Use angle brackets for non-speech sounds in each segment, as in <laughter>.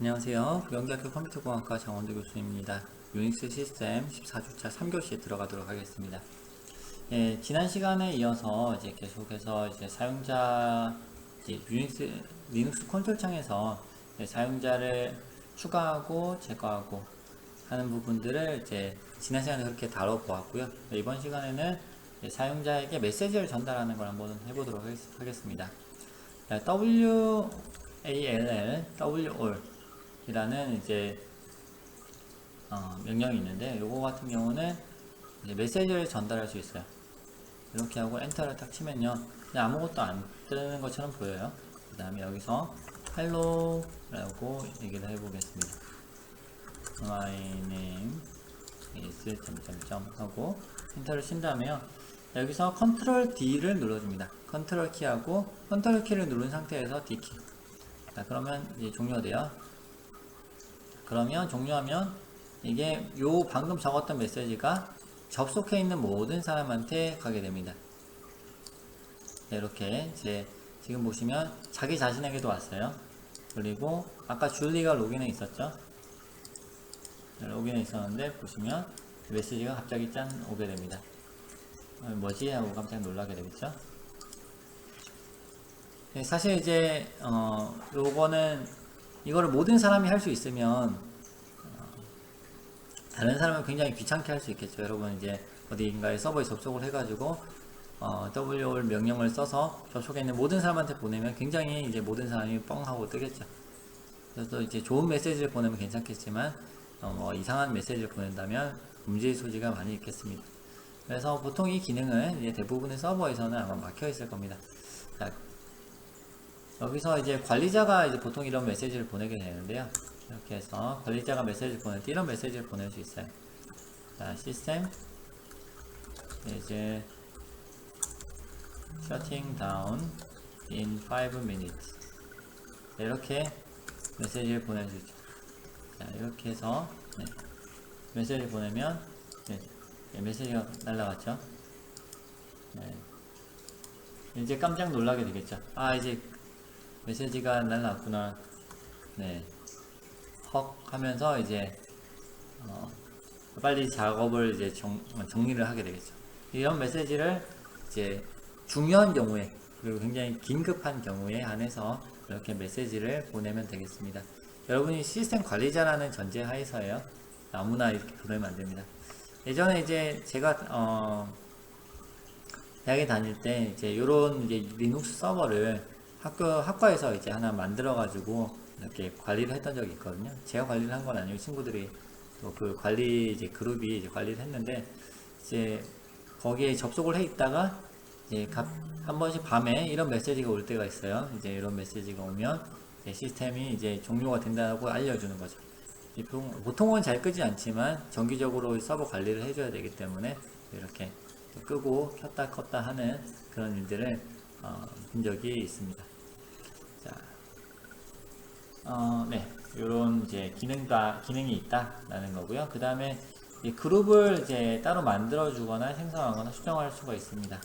안녕하세요. 연기학교 컴퓨터공학과 정원도 교수입니다. 유닉스 시스템 14주차 3교시에 들어가도록 하겠습니다. 예, 지난 시간에 이어서 이제 계속해서 이제 사용자 이제 유닉스 리눅스 콘솔 창에서 사용자를 추가하고 제거하고 하는 부분들을 이제 지난 시간에 그렇게 다뤄보았고요. 네, 이번 시간에는 사용자에게 메시지를 전달하는 걸 한번 해보도록 하겠- 하겠습니다. 자, WALL, WALL 이라는 이제 어, 명령이 있는데 요거 같은 경우는 메시지를 전달할 수 있어요. 이렇게 하고 엔터를 딱 치면요. 그냥 아무것도 안 뜨는 것처럼 보여요. 그 다음에 여기서 hello 라고 얘기를 해보겠습니다. My name is 점점점 하고 엔터를 친 다음에요. 여기서 컨트롤 D를 눌러줍니다. 컨트롤 키하고 컨트롤 키를 누른 상태에서 D 키. 자, 그러면 이제 종료돼요. 그러면 종료하면 이게 요 방금 적었던 메시지가 접속해 있는 모든 사람한테 가게 됩니다. 네, 이렇게 이제 지금 보시면 자기 자신에게도 왔어요. 그리고 아까 줄리가 로그인해 있었죠. 네, 로그인해 있었는데 보시면 메시지가 갑자기 짠 오게 됩니다. 어, 뭐지 하고 깜짝 놀라게 되겠죠. 네, 사실 이제 어 요거는 이거를 모든 사람이 할 수 있으면 어, 다른 사람은 굉장히 귀찮게 할 수 있겠죠. 여러분 이제 어디인가에 서버에 접속을 해가지고 어, WOL 명령을 써서 접속해 있는 모든 사람한테 보내면 굉장히 이제 모든 사람이 뻥 하고 뜨겠죠. 그래서 이제 좋은 메시지를 보내면 괜찮겠지만 어, 뭐 이상한 메시지를 보낸다면 문제의 소지가 많이 있겠습니다. 그래서 보통 이 기능은 이제 대부분의 서버에서는 아마 막혀 있을 겁니다. 자, 여기서 이제 관리자가 이제 보통 이런 메시지를 보내게 되는데요. 이렇게 해서 관리자가 메시지를 보낼 때 이런 메시지를 보낼 수 있어요. 자, 시스템 이제 shutting down in 5 minutes 네, 이렇게 메시지를 있죠. 자, 이렇게 해서 네, 메시지를 보내면 네, 네, 메시지가 날라갔죠. 네. 이제 깜짝 놀라게 되겠죠. 아 이제 메시지가 날라왔구나. 네. 헉 하면서 이제 어, 빨리 작업을 이제 정, 정리를 하게 되겠죠. 이런 메시지를 이제 중요한 경우에 그리고 굉장히 긴급한 경우에 한해서 이렇게 메시지를 보내면 되겠습니다. 여러분이 시스템 관리자라는 전제 하에서예요. 아무나 이렇게 보내면 안 됩니다. 예전에 이제 제가 어, 대학에 다닐 때 이제 요런 이제 리눅스 서버를 학교 학과에서 이제 하나 만들어 가지고 이렇게 관리를 했던 적이 있거든요. 제가 관리를 한 건 아니고 친구들이 또 그 관리 이제 그룹이 이제 관리를 했는데 이제 거기에 접속을 해 있다가 이제 갑- 한 번씩 밤에 이런 메시지가 올 때가 있어요. 이제 이런 메시지가 오면 이제 시스템이 이제 종료가 된다고 알려주는 거죠. 보통은 잘 끄지 않지만 정기적으로 서버 관리를 해줘야 되기 때문에 이렇게 끄고 켰다 껐다 하는 그런 일들을 어, 본 적이 있습니다. 자, 어, 네, 이런 이제 기능과 기능이 있다라는 거고요. 그 다음에 이 그룹을 이제 따로 만들어주거나 생성하거나 수정할 수가 있습니다.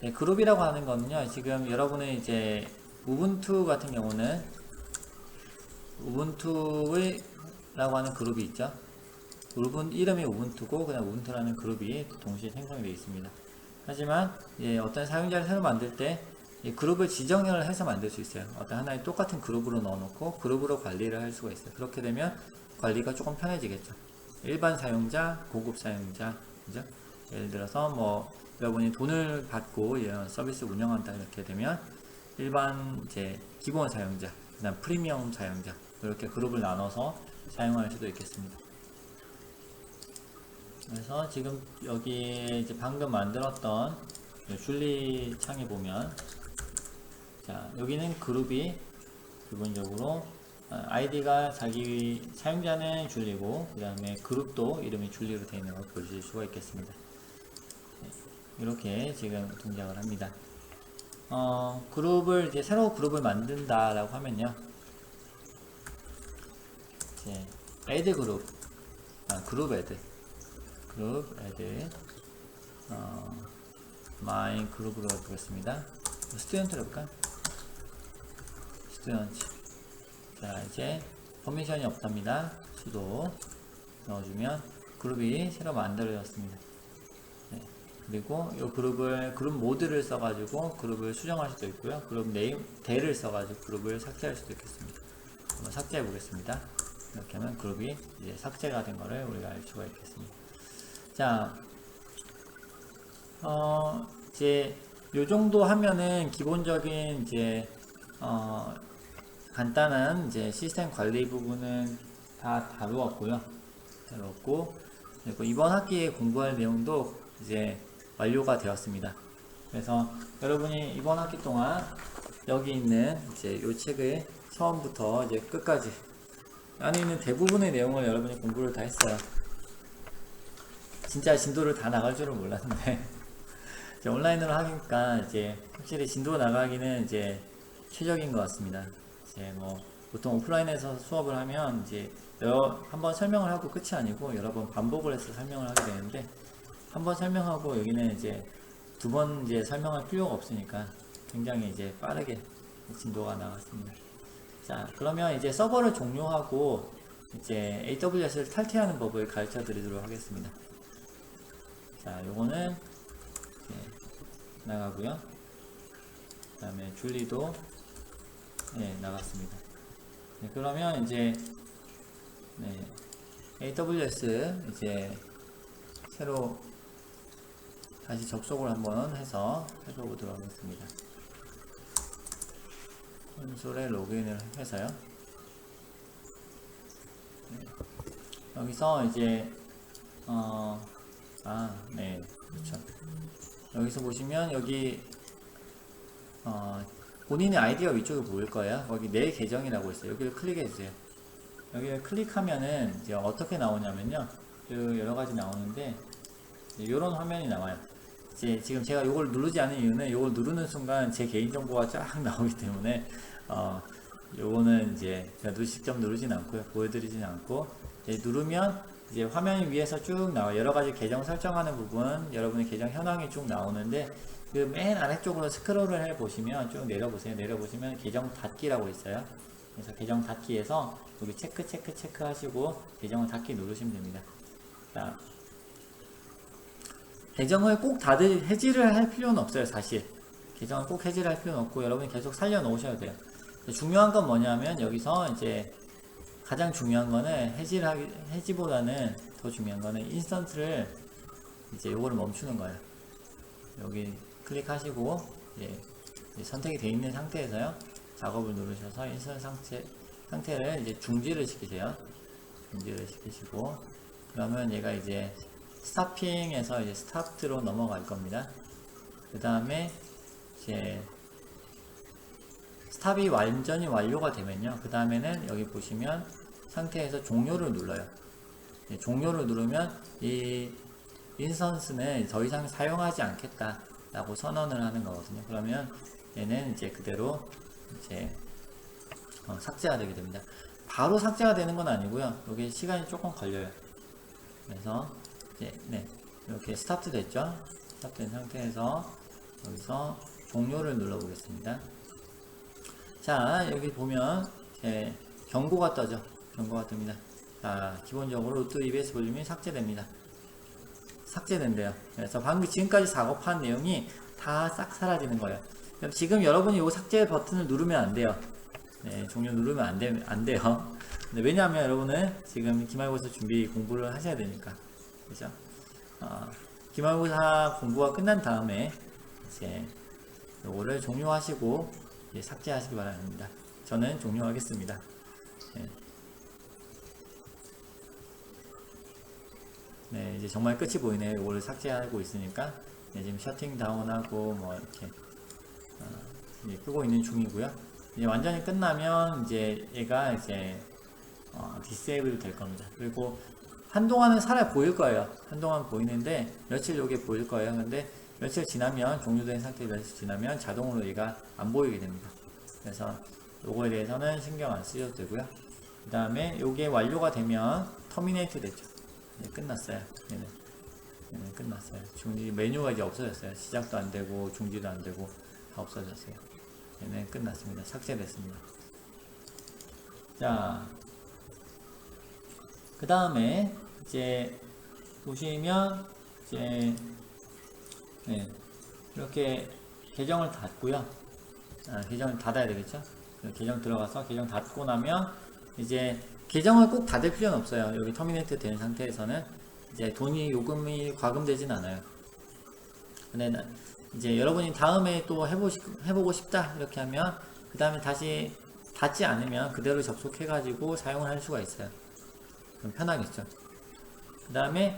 네, 그룹이라고 하는 거는요. 지금 여러분의 이제 우분투 같은 경우는 우분투의 라고 하는 그룹이 있죠. 그룹은 이름이 우분투고 그냥 우분투라는 그룹이 동시에 생성이 되어 있습니다. 하지만 예, 어떤 사용자를 새로 만들 때이 그룹을 지정을 해서 만들 수 있어요. 어떤 하나의 똑같은 그룹으로 넣어놓고 그룹으로 관리를 할 수가 있어요. 그렇게 되면 관리가 조금 편해지겠죠. 일반 사용자, 고급 사용자, 그죠? 예를 들어서 뭐 여러분이 돈을 받고 이런 서비스 운영한다 이렇게 되면 일반 이제 기본 사용자, 그다음 프리미엄 사용자 이렇게 그룹을 나눠서 사용할 수도 있겠습니다. 그래서 지금 여기 이제 방금 만들었던 이 줄리 창에 보면 자 여기는 그룹이 기본적으로 아이디가 자기 사용자는 줄리고 그 다음에 그룹도 이름이 줄리로 되어 있는 걸 보실 수가 있겠습니다. 네, 이렇게 지금 동작을 합니다. 어, 그룹을 이제 새로 그룹을 만든다 라고 하면요. 이제 애드 그룹, 아, 그룹 애드, 그룹 애드, 어, 마이 그룹으로 해보겠습니다. 스튜던트로 해볼까? 스튜던트. 자, 이제 퍼미션이 없답니다. 수도 넣어주면 그룹이 새로 만들어졌습니다. 네. 그리고 이 그룹을 그룹 모드를 써가지고 그룹을 수정할 수도 있고요. 그룹 네임 대를 써가지고 그룹을 삭제할 수도 있겠습니다. 한번 삭제해 보겠습니다. 이렇게 하면 그룹이 이제 삭제가 된 거를 우리가 알 수가 있겠습니다. 자, 어, 이제 요 정도 하면은 기본적인 이제 어, 간단한 이제 시스템 관리 부분은 다 다루었고요. 다루었고 그리고 이번 학기에 공부할 내용도 이제 완료가 되었습니다. 그래서 여러분이 이번 학기 동안 여기 있는 이제 요 책을 처음부터 이제 끝까지 안에 있는 대부분의 내용을 여러분이 공부를 다 했어요. 진짜 진도를 다 나갈 줄은 몰랐는데 <laughs> 온라인으로 하니까 이제 확실히 진도 나가기는 이제 최적인 것 같습니다. 이제 뭐 보통 오프라인에서 수업을 하면 이제 한번 설명을 하고 끝이 아니고 여러 번 반복을 해서 설명을 하게 되는데 한 번 설명하고 여기는 이제 두 번 이제 설명할 필요가 없으니까 굉장히 이제 빠르게 진도가 나갔습니다. 자 그러면 이제 서버를 종료하고 이제 AWS를 탈퇴하는 법을 가르쳐 드리도록 하겠습니다. 자 요거는 나가고요. 그 다음에 줄리도 네, 나갔습니다. 네, 그러면 이제 네, AWS 이제 새로 다시 접속을 한번 해서 해보도록 하겠습니다. 콘솔에 로그인을 해서요. 네, 여기서 이제 어, 아, 네, 그렇죠. 여기서 보시면 여기 어, 본인의 아이디가 위쪽에 보일 거예요. 거기 내 계정이라고 있어요. 여기를 클릭해 주세요. 여기를 클릭하면은 이제 어떻게 나오냐면요. 그 여러 가지 나오는데 이런 화면이 나와요. 이제 지금 제가 이걸 누르지 않은 이유는 이걸 누르는 순간 제 개인 정보가 쫙 <laughs> 나오기 때문에 어 요거는 이제 제가 누 직접 누르진 않고요. 보여드리진 않고 누르면 이제 화면 위에서 쭉 나와 요 여러 가지 계정 설정하는 부분 여러분의 계정 현황이 쭉 나오는데 그 맨 아래쪽으로 스크롤을 해 보시면 쭉 내려 보세요. 내려 보시면 계정 닫기라고 있어요. 그래서 계정 닫기에서 여기 체크 체크 체크 하시고 계정을 닫기 누르시면 됩니다. 자, 계정을 꼭 다들 해지를 할 필요는 없어요, 사실. 계정을 꼭 해지를 할 필요는 없고 여러분이 계속 살려 놓으셔야 돼요. 중요한 건 뭐냐면 여기서 이제 가장 중요한 거는 해지를 하기, 해지보다는 더 중요한 거는 인스턴트를 이제 요거를 멈추는 거예요. 여기 클릭하시고 이제 선택이 되어 있는 상태에서요. 작업을 누르셔서 인스턴트 상태, 상태를 이제 중지를 시키세요. 중지를 시키시고 그러면 얘가 이제 스타핑에서 이제 스타트로 넘어갈 겁니다. 그 다음에 이제 스탑이 완전히 완료가 되면요. 그 다음에는 여기 보시면 상태에서 종료를 눌러요. 네, 종료를 누르면 이 인스턴스는 더 이상 사용하지 않겠다 라고 선언을 하는 거거든요. 그러면 얘는 이제 그대로 이제 어, 삭제가 되게 됩니다. 바로 삭제가 되는 건 아니고요. 여기 시간이 조금 걸려요. 그래서 이제 네 이렇게 스타트 됐죠? 스타트 된 상태에서 여기서 종료를 눌러 보겠습니다. 자 여기 보면 제 경고가 떠죠. 경고가 뜹니다. 자 기본적으로 루트 EBS 볼륨이 삭제됩니다. 삭제된대요. 그래서 방금 지금까지 작업한 내용이 다 싹 사라지는 거예요. 그럼 지금 여러분이 이 삭제 버튼을 누르면 안 돼요. 네, 종료 누르면 안, 돼, 안 돼요. 네, 왜냐하면 여러분은 지금 기말고사 준비 공부를 하셔야 되니까. 그죠? 어, 기말고사 공부가 끝난 다음에 이제 요거를 종료하시고 이제 삭제하시기 바랍니다. 저는 종료하겠습니다. 네. 네, 이제 정말 끝이 보이네요. 이거를 삭제하고 있으니까 네, 지금 셔팅 다운하고 뭐 이렇게 어, 끄고 있는 중이고요. 이제 완전히 끝나면 이제 얘가 이제 어, 디세이블 될 겁니다. 그리고 한동안은 살아 보일 거예요. 한동안 보이는데 며칠 요게 보일 거예요. 근데 며칠 지나면 종료된 상태 며칠 지나면 자동으로 얘가 안 보이게 됩니다. 그래서 요거에 대해서는 신경 안 쓰셔도 되고요. 그 다음에 요게 완료가 되면 터미네이트 됐죠. 네, 끝났어요. 얘는. 얘는 끝났어요. 중지 메뉴가 이제 없어졌어요. 시작도 안 되고 중지도 안 되고 다 없어졌어요. 얘는 끝났습니다. 삭제됐습니다. 자, 그 다음에 이제 보시면 이제 네, 이렇게 계정을 닫고요. 아, 계정을 닫아야 되겠죠? 계정 들어가서 계정 닫고 나면 이제 계정을 꼭 닫을 필요는 없어요. 여기 터미네이트 된 상태에서는 이제 돈이 요금이 과금되진 않아요. 근데 나- 이제 여러분이 다음에 또 해보시, 해보고 싶다 이렇게 하면 그 다음에 다시 닫지 않으면 그대로 접속해가지고 사용을 할 수가 있어요. 그럼 편하겠죠. 그 다음에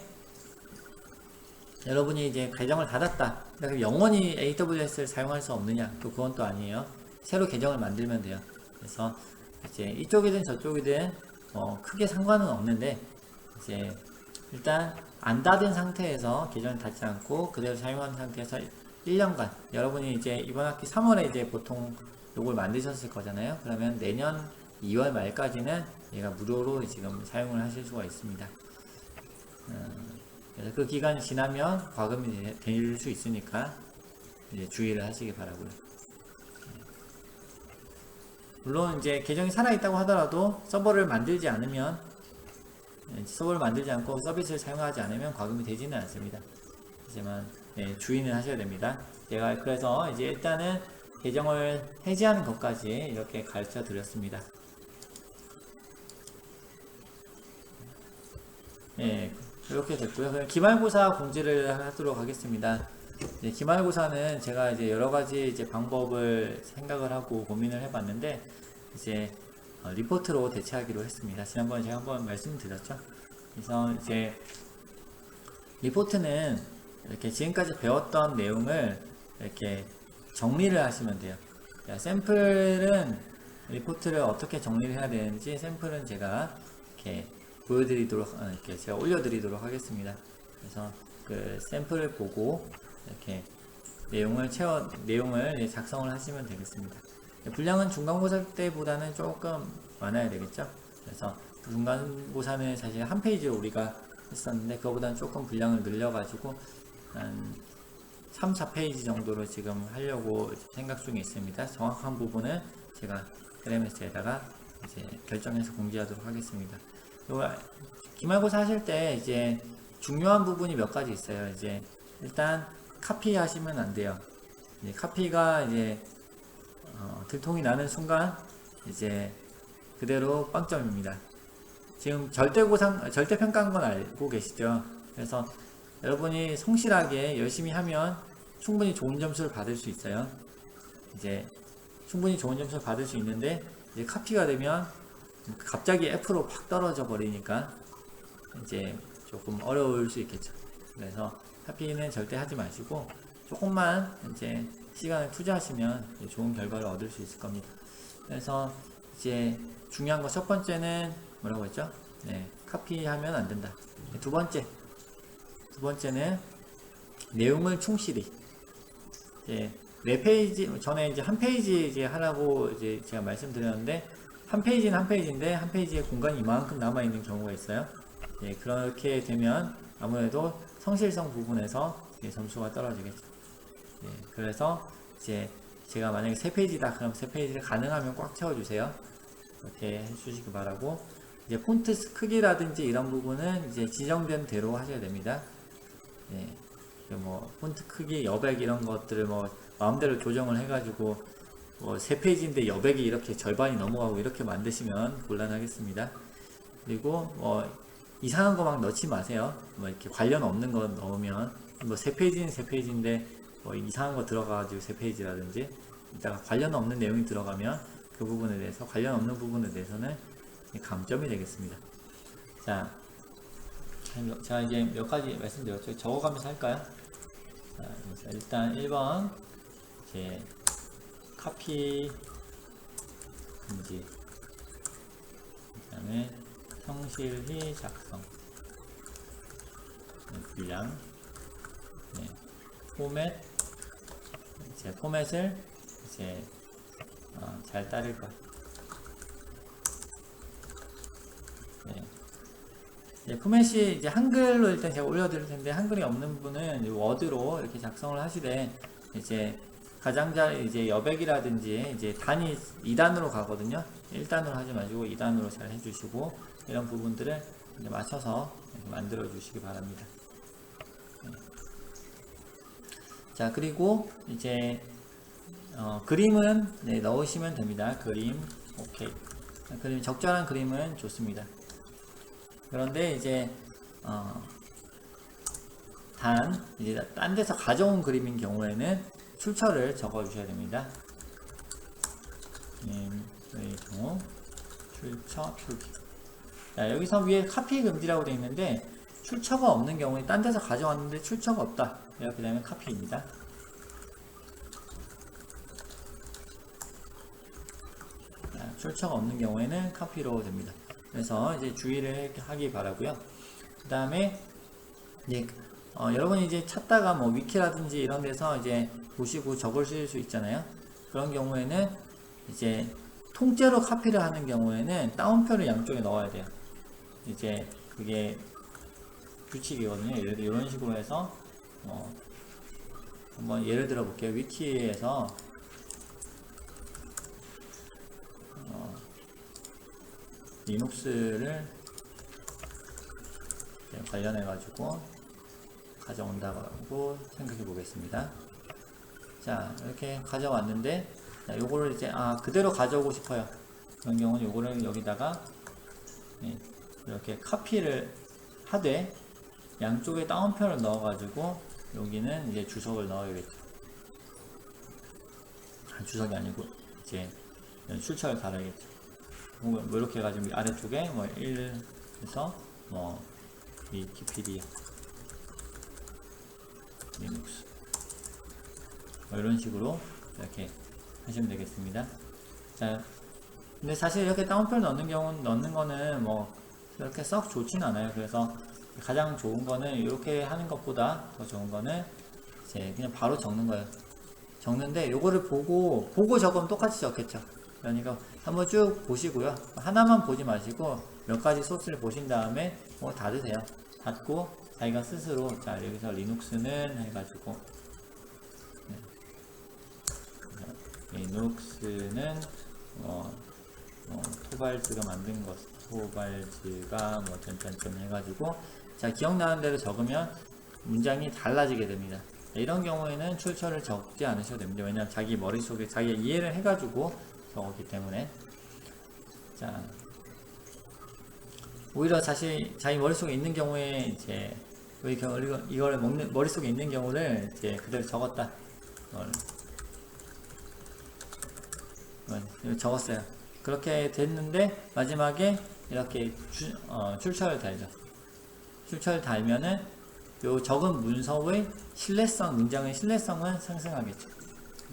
여러분이 이제 계정을 닫았다. 그럼 영원히 AWS를 사용할 수 없느냐? 또 그건 또 아니에요. 새로 계정을 만들면 돼요. 그래서 이제 이쪽이든 저쪽이든 어, 크게 상관은 없는데 이제 일단 안 닫은 상태에서 계정을 닫지 않고 그대로 사용하는 상태에서 1년간 여러분이 이제 이번 학기 3월에 이제 보통 요걸 만드셨을 거잖아요. 그러면 내년 2월 말까지는 얘가 무료로 지금 사용을 하실 수가 있습니다. 음, 그래서 그 기간이 지나면 과금이 될 수 있으니까 이제 주의를 하시기 바라고요. 물론 이제 계정이 살아있다고 하더라도 서버를 만들지 않으면 예, 서버를 만들지 않고 서비스를 사용하지 않으면 과금이 되지는 않습니다. 하지만 예, 주의는 하셔야 됩니다. 제가 그래서 이제 일단은 계정을 해지하는 것까지 이렇게 가르쳐 드렸습니다. 예, 이렇게 됐고요. 그럼 기말고사 공지를 하도록 하겠습니다. 이제 기말고사는 제가 이제 여러 가지 이제 방법을 생각을 하고 고민을 해봤는데 이제 어, 리포트로 대체하기로 했습니다. 지난번에 제가 한번 말씀드렸죠. 그래서 이제 리포트는 이렇게 지금까지 배웠던 내용을 이렇게 정리를 하시면 돼요. 자, 샘플은 리포트를 어떻게 정리를 해야 되는지 샘플은 제가 이렇게 보여드리도록 어, 이렇게 제가 올려드리도록 하겠습니다. 그래서 그 샘플을 보고 이렇게 내용을 채워 내용을 작성을 하시면 되겠습니다. 분량은 중간고사 때보다는 조금 많아야 되겠죠. 그래서 중간고사는 사실 한 페이지로 우리가 했었는데 그거보다는 조금 분량을 늘려가지고 한 3, 4페이지 정도로 지금 하려고 생각 중에 있습니다. 정확한 부분은 제가 LMS에다가 이제 결정해서 공지하도록 하겠습니다. 요 기말고사 하실 때 이제 중요한 부분이 몇 가지 있어요. 이제 일단 카피 하시면 안 돼요. 이제 카피가 이제 어, 들통이 나는 순간 이제 그대로 빵점입니다. 지금 절대고상 절대평가한 건 알고 계시죠? 그래서 여러분이 성실하게 열심히 하면 충분히 좋은 점수를 받을 수 있어요. 이제 충분히 좋은 점수를 받을 수 있는데 이제 카피가 되면 갑자기 F로 팍 떨어져 버리니까 이제 조금 어려울 수 있겠죠. 그래서 카피는 절대 하지 마시고 조금만 이제 시간을 투자하시면 좋은 결과를 얻을 수 있을 겁니다. 그래서 이제 중요한 거 첫 번째는 뭐라고 했죠? 네, 카피하면 안 된다. 두 번째, 두 번째는 내용을 충실히 이제 네 페이지 전에 이제 한 페이지 이제 하라고 이제 제가 말씀드렸는데 한 페이지는 한 페이지인데 한 페이지에 공간이 이만큼 남아 있는 경우가 있어요. 예, 그렇게 되면 아무래도 성실성 부분에서 이제 점수가 떨어지겠죠. 예, 그래서 이제 제가 만약에 세 페이지다 그럼 세 페이지를 가능하면 꽉 채워주세요. 그렇게 해주시기 바라고 이제 폰트 크기라든지 이런 부분은 이제 지정된 대로 하셔야 됩니다. 예, 뭐 폰트 크기, 여백 이런 것들을 뭐 마음대로 조정을 해가지고 뭐세 페이지인데 여백이 이렇게 절반이 넘어가고 이렇게 만드시면 곤란하겠습니다. 그리고 뭐 이상한 거 막 넣지 마세요. 뭐 이렇게 관련 없는 거 넣으면 뭐세 페이지는 세 페이지인데 뭐 이상한 거 들어가가지고 세 페이지라든지 이따가 관련 없는 내용이 들어가면 그 부분에 대해서 관련 없는 부분에 대해서는 감점이 되겠습니다. 자, 자 이제 몇 가지 말씀드렸죠. 적어가면서 할까요? 자, 일단 1번 이제 카피. 금지 그 다음에 성실히 작성. 네, 분량. 네, 포맷. 이제 포맷을 이제 어, 잘 따를 것 네. 포맷이 이제 한글로 일단 제가 올려드릴 텐데 한글이 없는 분은 이 워드로 이렇게 작성을 하시되 이제 가장자리 이제 여백이라든지 이제 단위 2단으로 가거든요. 1단으로 하지 마시고 2단으로 잘 해주시고 이런 부분들을 이제 맞춰서 만들어 주시기 바랍니다. 네. 자 그리고 이제 어, 그림은 네, 넣으시면 됩니다. 그림 오케이. 그림 적절한 그림은 좋습니다. 그런데 이제 어, 단 이제 딴 데서 가져온 그림인 경우에는 출처를 적어 주셔야 됩니다. 의 경우 출처 표기. 자, 여기서 위에 카피 금지라고 되어 있는데 출처가 없는 경우에 딴 데서 가져왔는데 출처가 없다. 이렇게 되면 카피입니다. 자, 출처가 없는 경우에는 카피로 됩니다. 그래서 이제 주의를 하기 바라고요. 그 다음에 이제 어, 여러분이 이제 찾다가 뭐 위키라든지 이런 데서 이제 보시고 적으실 수 있잖아요. 그런 경우에는 이제 통째로 카피를 하는 경우에는 따옴표를 양쪽에 넣어야 돼요. 이제 그게 규칙이거든요. 예를 들어 이런 식으로 해서 어, 한번 예를 들어 볼게요. 위키에서 어, 리눅스를 관련해 가지고 가져온다고 생각해 보겠습니다. 자, 이렇게 가져왔는데, 자, 요거를 이제, 아, 그대로 가져오고 싶어요. 그런 경우는 요거를 여기다가, 네, 이렇게 카피를 하되, 양쪽에 다운표를 넣어가지고, 여기는 이제 주석을 넣어야겠죠. 아, 주석이 아니고, 이제, 출처를 달아야겠죠. 뭐, 뭐 이렇게 해가지고, 아래쪽에, 뭐, 1에서, 뭐, 위키피디아. 리눅스 뭐 이런 식으로 이렇게 하시면 되겠습니다. 자 근데 사실 이렇게 다운표를 넣는 경우는 넣는 거는 뭐 이렇게 썩 좋진 않아요. 그래서 가장 좋은 거는 이렇게 하는 것보다 더 좋은 거는 이제 그냥 바로 적는 거예요. 적는데 요거를 보고 보고 적으면 똑같이 적겠죠. 그러니까 한번 쭉 보시고요. 하나만 보지 마시고 몇 가지 소스를 보신 다음에 뭐 닫으세요. 닫고 자기가 스스로 자 여기서 리눅스는 해가지고 네. 리눅스는 뭐, 뭐 토발즈가 만든 것 토발즈가 뭐 점점점 해가지고 자 기억나는 대로 적으면 문장이 달라지게 됩니다. 이런 경우에는 출처를 적지 않으셔도 됩니다. 왜냐하면 자기 머릿속에 자기 이해를 해가지고 적었기 때문에 자 오히려 사실 자기 머릿속에 있는 경우에 이제 이걸, 이걸 먹는 머릿속에 있는 경우를 이제 그대로 적었다. 적었어요. 그렇게 됐는데 마지막에 이렇게 주, 어, 출처를 달죠. 출처를 달면은 요 적은 문서의 신뢰성, 문장의 신뢰성은 상승하겠죠.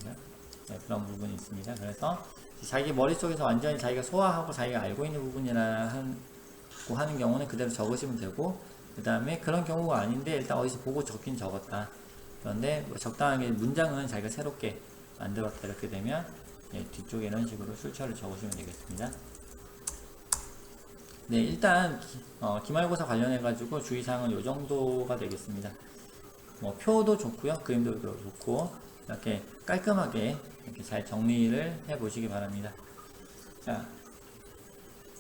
네, 그런 부분이 있습니다. 그래서 자기 머릿속에서 완전히 자기가 소화하고 자기가 알고 있는 부분이라 하는 경우는 그대로 적으시면 되고 그 다음에 그런 경우가 아닌데 일단 어디서 보고 적긴 적었다. 그런데 뭐 적당하게 문장은 자기가 새롭게 만들었다 이렇게 되면 예, 뒤쪽에 이런 식으로 출처를 적으시면 되겠습니다. 네, 일단 기, 어, 기말고사 관련해 가지고 주의사항은 이 정도가 되겠습니다. 뭐 표도 좋고요, 그림도 좋고 이렇게 깔끔하게 이렇게 잘 정리를 해 보시기 바랍니다. 자,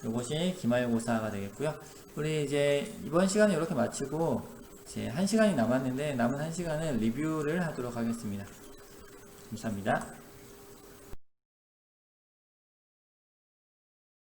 이것이 기말고사가 되겠고요. 우리 이제 이번 시간은 이렇게 마치고 이제 한 시간이 남았는데 남은 한 시간은 리뷰를 하도록 하겠습니다. 감사합니다.